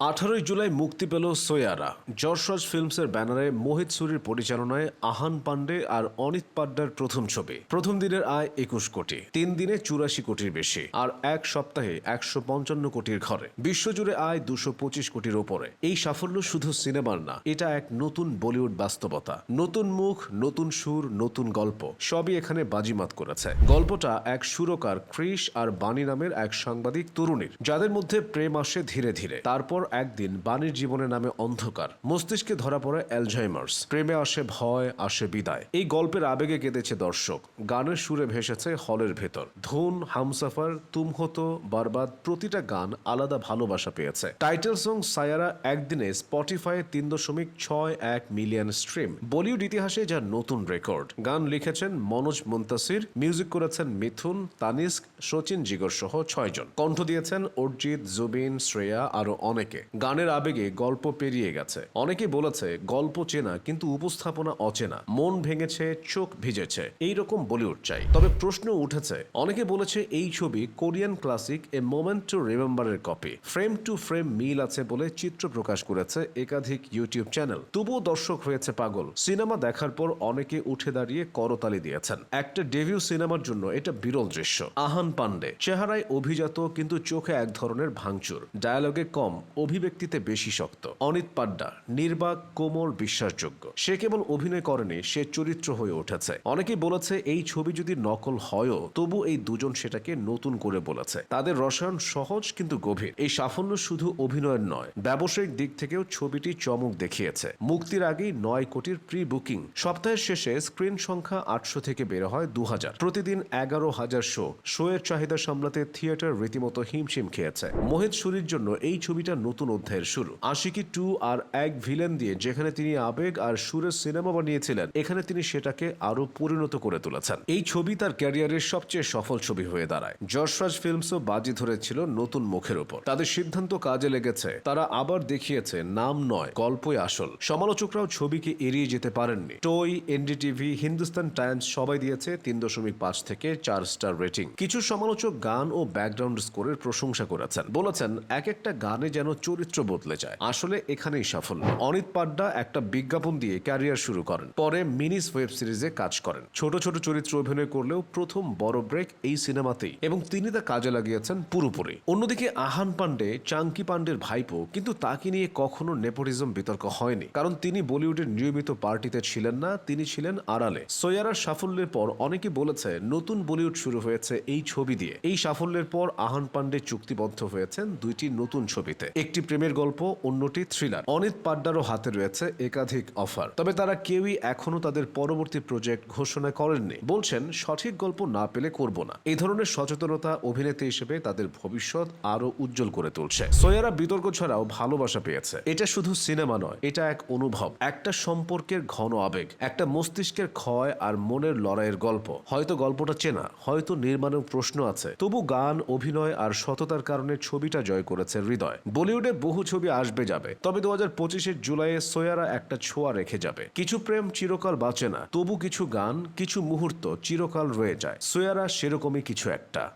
আঠারোই জুলাই মুক্তি পেল সোয়ারা। যশরাজ ফিল্মসের ব্যানারে মোহিত সুরির পরিচালনায় আহান পান্ডে আর অনিত পাড্ডার প্রথম ছবি। প্রথম দিনের আয় একুশ কোটি, তিন দিনে চুরাশি কোটির বেশি, আর এক সপ্তাহে একশো পঞ্চান্ন কোটির ঘরে। বিশ্বজুড়ে আয় দুশো পঁচিশ কোটির ওপরে। এই সাফল্য শুধু সিনেমার না, এটা এক নতুন বলিউড বাস্তবতা। নতুন মুখ, নতুন সুর, নতুন গল্প, সবই এখানে বাজিমাত করেছে। গল্পটা এক সুরকার ক্রিস আর বাণী নামের এক সাংবাদিক তরুণীর, যাদের মধ্যে প্রেম আসে ধীরে ধীরে। তারপর একদিন বাণীর জীবনে নামে অন্ধকার। মস্তিষ্কে ধরা পড়ে অ্যালঝাইমার্স। প্রেমে আসে ভয়, আসে বিদায়। এই গল্পের আবেগে কেঁদেছে দর্শক। গানের সুরে ভেসেছে হলের ভেতর। ধুন, হামসাফার তুম হতো বারবাদ প্রতিটা গান আলাদা ভালোবাসা পেয়েছে। টাইটেল সং সায়ারা একদিনে স্পটিফাই তিন দশমিক ছয় এক মিলিয়ন স্ট্রিম। বলিউড ইতিহাসে যা নতুন রেকর্ড। গান লিখেছেন মনোজ মুন্তাসির, মিউজিক করেছেন মিথুন, তানিস্ক সচিন জিগর সহ ছয়জন। কণ্ঠ দিয়েছেন অর্জিত, জুবিন, শ্রেয়া আরও অনেকে। গানের আবেগে গল্প পেরিয়ে গেছে। অনেকে বলেছে, গল্প চেনা কিন্তু উপস্থাপনা অচেনা। মন ভেঙেছে, চোখ ভিজেছে। এই রকম বলিউড চাই। তবে প্রশ্ন উঠেছে, অনেকে বলেছে এই ছবি Korean classic A moment to রিমেম্বারের copy. Frame to frame মিল আছে বলে চিত্র প্রকাশ করেছে একাধিক ইউটিউব চ্যানেল। তবুও দর্শক হয়েছে পাগল। সিনেমা দেখার পর অনেকে উঠে দাঁড়িয়ে করতালি দিয়েছেন। একটা ডেভিউ সিনেমার জন্য এটা বিরল দৃশ্য। আহান পান্ডে চেহারায় অভিজাত কিন্তু চোখে এক ধরনের ভাঙচুর। ডায়ালগে কম অভিব্যক্তিতে বেশি শক্ত। অনিত পাড্ডা নির্বাক কোমল বিশ্বাসযোগ্য। সে কেবল অভিনয় করেনি, সে চরিত্র হয়ে উঠেছে। অনেকেই বলেছে, এই ছবি যদি নকল হয়ও, তবু এই দুজন সেটাকে নতুন করে বলেছে। তাদের রসায়ন সহজ কিন্তু গভীর। এই সাফল্য শুধু অভিনয়ের নয়, ব্যবসায়িক দিক থেকেও ছবিটি চমক দেখিয়েছে। মুক্তির আগেই নয় কোটির প্রি বুকিং সপ্তাহের শেষে স্ক্রিন সংখ্যা আটশো থেকে বের হয় দু হাজার প্রতিদিন এগারো হাজার শো। শো এর চাহিদা সামলাতে থিয়েটার রীতিমতো হিমশিম খেয়েছে। মোহিত সুরির জন্য এই ছবিটা নতুন অধ্যায়ের শুরু। আশিকি টু আর এক ভিলেন দিয়ে যেখানে তিনি আবেগ আর সুরের সিনেমা বানিয়েছিলেন, এখানে তিনি সেটাকে আরও পরিণত করে তুলেছেন। এই ছবি তার ক্যারিয়ারের সবচেয়ে সফল ছবি হয়ে দাঁড়ায়। যশরাজ ফিল্মসও বাজি ধরেছিল নতুন মুখের উপর তাদের সিদ্ধান্ত কাজে লেগেছে। তারা আবার দেখিয়েছে, নাম নয়, গল্পই আসল। সমালোচকরাও ছবিকে এড়িয়ে যেতে পারেননি। টই এনডিটিভি হিন্দুস্তান টাইমস সবাই দিয়েছে তিন দশমিক পাঁচ থেকে চার স্টার রেটিং। কিছু সমালোচক গান ও ব্যাকগ্রাউন্ড স্কোরের প্রশংসা করেছেন। বলেছেন, এক একটা গানে যেন চরিত্র বদলে যায়। আসলে এখানেই সাফল্য। অনিত পাড্ডা একটা বিজ্ঞাপন দিয়ে ক্যারিয়ার শুরু করেন। পরে মিনিস ওয়েব সিরিজে কাজ করেন। ছোট ছোট চরিত্র অভিনয় করলেও প্রথম বড় ব্রেক এই সিনেমাতেই এবং তিনি তা কাজে লাগিয়েছেন পুরোপুরি। অন্যদিকে আহান পান্ডে চাঙ্কি পান্ডের ভাইপো কিন্তু তাকে নিয়ে কখনো নেপোটিজম বিতর্ক হয়নি। কারণ তিনি বলিউডের নিয়মিত পার্টিতে ছিলেন না, তিনি ছিলেন আড়ালে। সৈয়ারার সাফল্যের পর অনেকে বলেছে নতুন বলিউড শুরু হয়েছে এই ছবি দিয়ে। এই সাফল্যের পর আহান পান্ডে চুক্তিবদ্ধ হয়েছেন দুইটি নতুন ছবিতে। একটি প্রেমের গল্প, অন্যটি থ্রিলার অনিত পাড্ডারও হাতে রয়েছে একাধিক অফার তবে তারা কেউই এখনও তাদের পরবর্তী প্রজেক্ট ঘোষণা করেননি। বলছেন, সঠিক গল্প না পেলে করব না। এই ধরনের সচেতনতা অভিনেত্রী হিসেবে তাদের ভবিষ্যৎ আরও উজ্জ্বল করে তুলছে। সৈয়ারা বিতর্ক ছাড়াও ভালোবাসা পেয়েছে। এটা শুধু সিনেমা নয়, এটা এক অনুভব। একটা সম্পর্কের ঘন আবেগ, একটা মস্তিষ্কের ক্ষয় আর মনের লড়াইয়ের গল্প। হয়তো গল্পটা চেনা, হয়তো নির্মাণেও প্রশ্ন আছে। তবু গান, অভিনয় আর সততার কারণে ছবিটা জয় করেছে হৃদয়। বলিউডে বহু ছবি আসবে যাবে। তবে দু হাজার পঁচিশের জুলাইয়ে সোয়ারা একটা ছোঁয়া রেখে যাবে। কিছু প্রেম চিরকাল বাঁচে না, তবু কিছু গান, কিছু মুহূর্ত চিরকাল রয়ে যায়। সোয়ারা সেরকমই কিছু একটা।